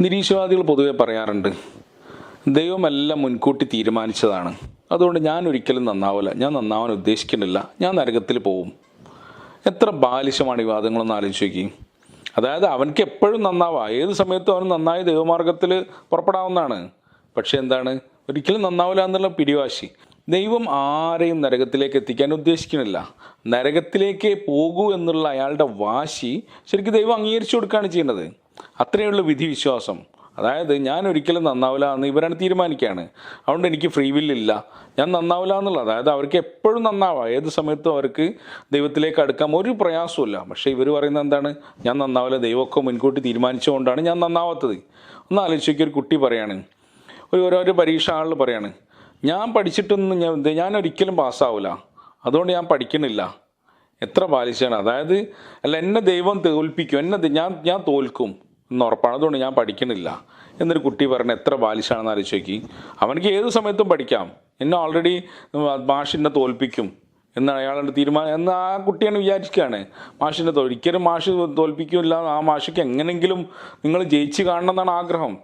നിരീശ്വരവാദികൾ പൊതുവെ പറയാറുണ്ട് ദൈവമെല്ലാം മുൻകൂട്ടി തീരുമാനിച്ചതാണ്. അതുകൊണ്ട് ഞാൻ ഒരിക്കലും നന്നാവില്ല ഞാൻ നന്നാവാൻ ഉദ്ദേശിക്കുന്നില്ല. ഞാൻ നരകത്തിൽ പോവും. എത്ര ബാലിശമാണ് ഈ വാദങ്ങളൊന്ന് ആലോചിച്ച് നോക്കി. അതായത് അവനക്ക് എപ്പോഴും നന്നാവാം. ഏത് സമയത്തും അവൻ നന്നായി ദൈവമാർഗത്തിൽ പുറപ്പെടാവുന്നതാണ്. പക്ഷേ എന്താണ്? ഒരിക്കലും നന്നാവില്ല എന്നുള്ള പിടിവാശി. ദൈവം ആരെയും നരകത്തിലേക്ക് എത്തിക്കാൻ ഉദ്ദേശിക്കുന്നില്ല. നരകത്തിലേക്ക് പോകൂ എന്നുള്ള അയാളുടെ വാശി ശരിക്കും ദൈവം അംഗീകരിച്ചു കൊടുക്കുകയാണ് ചെയ്യുന്നത്. അത്രയുള്ള വിധി വിശ്വാസം അതായത് ഞാൻ ഒരിക്കലും നന്നാവില്ല എന്ന് ഇവരാണ് തീരുമാനിക്കുകയാണ് അതുകൊണ്ട് എനിക്ക് ഫ്രീ വില്ലില്ല ഞാൻ നന്നാവില്ല എന്നുള്ളത്. അതായത് അവർക്ക് എപ്പോഴും നന്നാവാം. ഏത് സമയത്തും അവർക്ക് ദൈവത്തിലേക്ക് അടുക്കാൻ ഒരു പ്രയാസമില്ല പക്ഷേ ഇവർ പറയുന്നത് എന്താണ്? ഞാൻ നന്നാവില്ല ദൈവമൊക്കെ മുൻകൂട്ടി തീരുമാനിച്ചുകൊണ്ടാണ് ഞാൻ നന്നാവാത്തത്. ഒന്ന് ആലോചിച്ച് ഒരു കുട്ടി പറയാണ്. ഒരു ഓരോരോ പരീക്ഷ ആളിൽ പറയാണ്. ഞാൻ പഠിച്ചിട്ടൊന്നും ഞാൻ ഞാൻ ഒരിക്കലും പാസ്സാവില്ല അതുകൊണ്ട് ഞാൻ പഠിക്കണില്ല. എത്ര പാലിച്ചാണ്. അതായത് അല്ല എന്നെ ദൈവം തോൽപ്പിക്കും. എന്നെ ഞാൻ ഞാൻ തോൽക്കും. എന്ന് അതുകൊണ്ട് ഞാൻ പഠിക്കണില്ല എന്നൊരു കുട്ടി പറഞ്ഞ എത്ര ബാലിശാണെന്ന് ആലോചിച്ച് നോക്കി. അവനക്ക് ഏത് സമയത്തും പഠിക്കാം. എന്നെ ഓൾറെഡി മാഷിനെ തോൽപ്പിക്കും എന്ന് അയാളുടെ തീരുമാനം എന്ന് ആ കുട്ടിയാണ് വിചാരിക്കുകയാണ്. മാഷിനെ ഒരിക്കലും മാഷ് തോൽപ്പിക്കില്ല. ആ മാഷിക്ക് എങ്ങനെങ്കിലും നിങ്ങൾ ജയിച്ച് കാണണം എന്നാണ് ആഗ്രഹം.